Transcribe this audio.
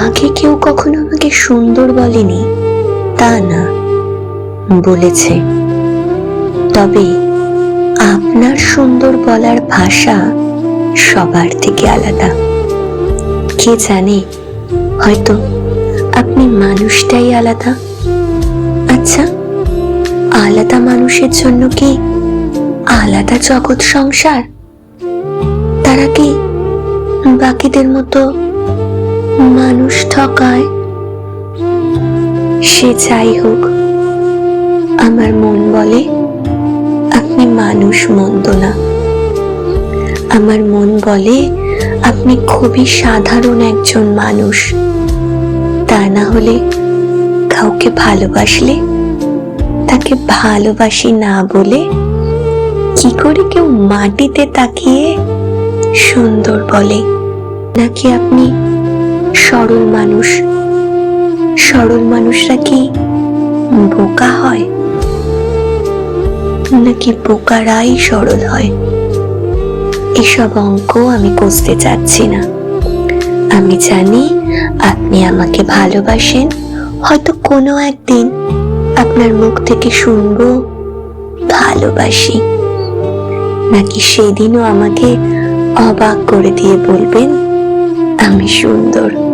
আগে কেউ কখনো আমাকে সুন্দর বলেনি, তা না, বলেছে। তবে আপনার সুন্দর বলার ভাষা সবার থেকে আলাদা। কে জানে, হয়তো আপনি মানুষটাই আলাদা? আচ্ছা আলাদা মানুষের জন্য কি আলাদা জগৎ সংসার? তারা কি বাকিদের মতো মানুষ ঠকায়। সে যাই হোক, আমার মন বলে, আপনি মানুষ মন্দ না। আমার মন বলে, আপনি খুবই সাধারণ একজন মানুষ। তা না হলে কাউকে ভালোবাসলে, তাকে ভালোবাসি না বলে, কি করে কেউ মাটিতে তাকিয়ে সুন্দর বলে? নাকি আপনি সরল মানুষরা কি বোকা হয়? নাকি বোকারাই সরল হয়? এসব অঙ্ক আমি কষতে চাচ্ছি না। আমি জানি আপনি আমাকে ভালোবাসেন। হয়তো কোনো একদিন আপনার মুখ থেকে শুনব, ভালোবাসি। নাকি সেদিনও আমাকে অবাক করে দিয়ে বলবেন, আমি সুন্দর।